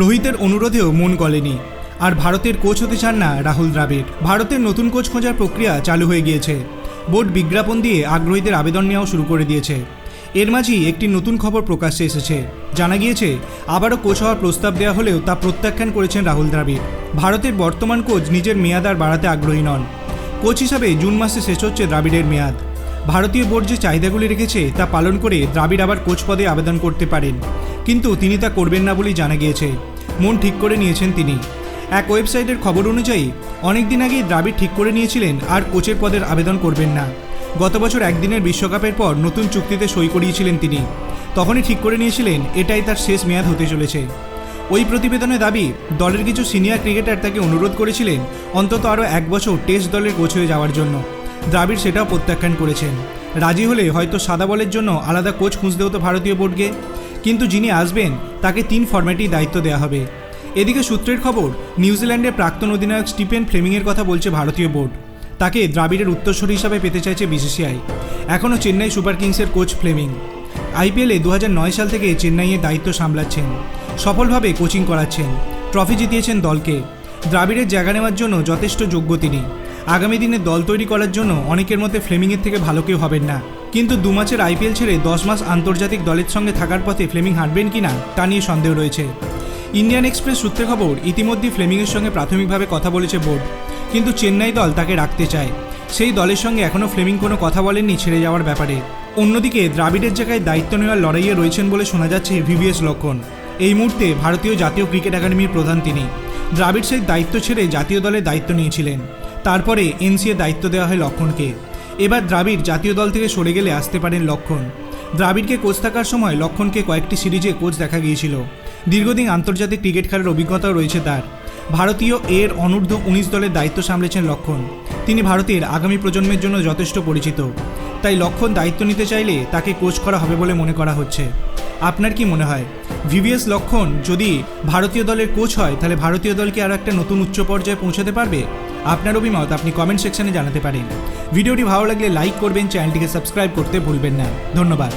রোহিতের অনুরোধেও মন গলেনি। আর ভারতের কোচ হতে চান না রাহুল দ্রাবিড়। ভারতের নতুন কোচ খোঁজার প্রক্রিয়া চালু হয়ে গিয়েছে। বোর্ড বিজ্ঞাপন দিয়ে আগ্রহীদের আবেদন নেওয়াও শুরু করে দিয়েছে। এর মাঝেই একটি নতুন খবর প্রকাশ্যে এসেছে। জানা গিয়েছে, আবারও কোচ হওয়ার প্রস্তাব দেওয়া হলেও তা প্রত্যাখ্যান করেছেন রাহুল দ্রাবিড়। ভারতের বর্তমান কোচ নিজের মেয়াদ আর বাড়াতে আগ্রহী নন। কোচ হিসাবে জুন মাসে শেষ হচ্ছে দ্রাবিড়ের মেয়াদ। ভারতীয় বোর্ড যে চাহিদাগুলি রেখেছে তা পালন করে দ্রাবিড় আবার কোচ পদে আবেদন করতে পারেন। কিন্তু তিনি তা করবেন না বলেই জানা গিয়েছে। মন ঠিক করে নিয়েছেন তিনি। এক ওয়েবসাইটের খবর অনুযায়ী, অনেকদিন আগেই দ্রাবিড় ঠিক করে নিয়েছিলেন আর কোচের পদের আবেদন করবেন না। গত বছর একদিনের বিশ্বকাপের পর নতুন চুক্তিতে সই করিয়েছিলেন তিনি। তখনই ঠিক করে নিয়েছিলেন, এটাই তার শেষ মেয়াদ হতে চলেছে। ওই প্রতিবেদনে দাবি, দলের কিছু সিনিয়র ক্রিকেটার তাকে অনুরোধ করেছিলেন অন্তত আরও এক বছর টেস্ট দলের কোচ হয়ে যাওয়ার জন্য। দ্রাবিড় সেটাও প্রত্যাখ্যান করেছেন। রাজি হলে হয়তো সাদা বলের জন্য আলাদা কোচ খুঁজতে হতো ভারতীয় বোর্ডকে। কিন্তু যিনি আসবেন, তাকে তিন ফরম্যাটেই দায়িত্ব দেওয়া হবে। এদিকে সূত্রের খবর, নিউজিল্যান্ডের প্রাক্তন অধিনায়ক স্টিফেন ফ্লেমিংয়ের কথা বলছে ভারতীয় বোর্ড। তাকে দ্রাবিড়ের উত্তরসূরি হিসাবে পেতে চাইছে বিসিসিআই। এখনও চেন্নাই সুপার কিংসের কোচ ফ্লেমিং। আইপিএলে দু হাজার নয় সাল থেকে চেন্নাইয়ের দায়িত্ব সামলাচ্ছেন। সফলভাবে কোচিং করাচ্ছেন। ট্রফি জিতিয়েছেন দলকে। দ্রাবিড়ের জায়গা নেওয়ার জন্য যথেষ্ট যোগ্য তিনি। আগামী দিনে দল তৈরি করার জন্য অনেকের মধ্যে ফ্লেমিংয়ের থেকে ভালো কেউ হবেন না। কিন্তু দু মাসের আইপিএল ছেড়ে দশ মাস আন্তর্জাতিক দলের সঙ্গে থাকার পথে ফ্লেমিং হাঁটবেন কিনা তা নিয়ে সন্দেহ রয়েছে। ইন্ডিয়ান এক্সপ্রেস সূত্রে খবর, ইতিমধ্যেই ফ্লেমিংয়ের সঙ্গে প্রাথমিকভাবে কথা বলেছে বোর্ড। কিন্তু চেন্নাই দল তাকে রাখতে চায়। সেই দলের সঙ্গে এখনও ফ্লেমিং কোনো কথা বলেননি ছেড়ে যাওয়ার ব্যাপারে। অন্যদিকে, দ্রাবিড়ের জায়গায় দায়িত্ব নেওয়ার লড়াইয়ে রয়েছেন বলে শোনা যাচ্ছে ভিভিএস লক্ষণ। এই মুহূর্তে ভারতীয় জাতীয় ক্রিকেট একাডেমির প্রধান তিনি। দ্রাবিড় সেই দায়িত্ব ছেড়ে জাতীয় দলের দায়িত্ব নিয়েছিলেন। তারপরে এনসিএ দায়িত্ব দেওয়া হয় লক্ষণকে। এবার দ্রাবিড় জাতীয় দল থেকে সরে গেলে আসতে পারেন লক্ষণ। দ্রাবিড়কে কোচ থাকার সময় লক্ষণকে কয়েকটি সিরিজে কোচ দেখা গিয়েছিল। দীর্ঘদিন আন্তর্জাতিক ক্রিকেট খেলার অভিজ্ঞতাও রয়েছে তার। ভারতীয় এর অনূর্ধ্ব উনিশ দলের দায়িত্ব সামলেছেন লক্ষণ। তিনি ভারতের আগামী প্রজন্মের জন্য যথেষ্ট পরিচিত। তাই লক্ষণ দায়িত্ব নিতে চাইলে তাকে কোচ করা হবে বলে মনে করা হচ্ছে। আপনার কি মনে হয়? ভিভিএস লক্ষণ যদি ভারতীয় দলের কোচ হয়, তাহলে ভারতীয় দলকে আরও একটা নতুন উচ্চ পর্যায়ে পৌঁছাতে পারবে? আপনার অভিমত আপনি কমেন্ট সেকশনে জানাতে পারেন। ভিডিওটি ভালো লাগলে লাইক করবেন চ্যানেলটিকে সাবস্ক্রাইব করতে ভুলবেন না। ধন্যবাদ।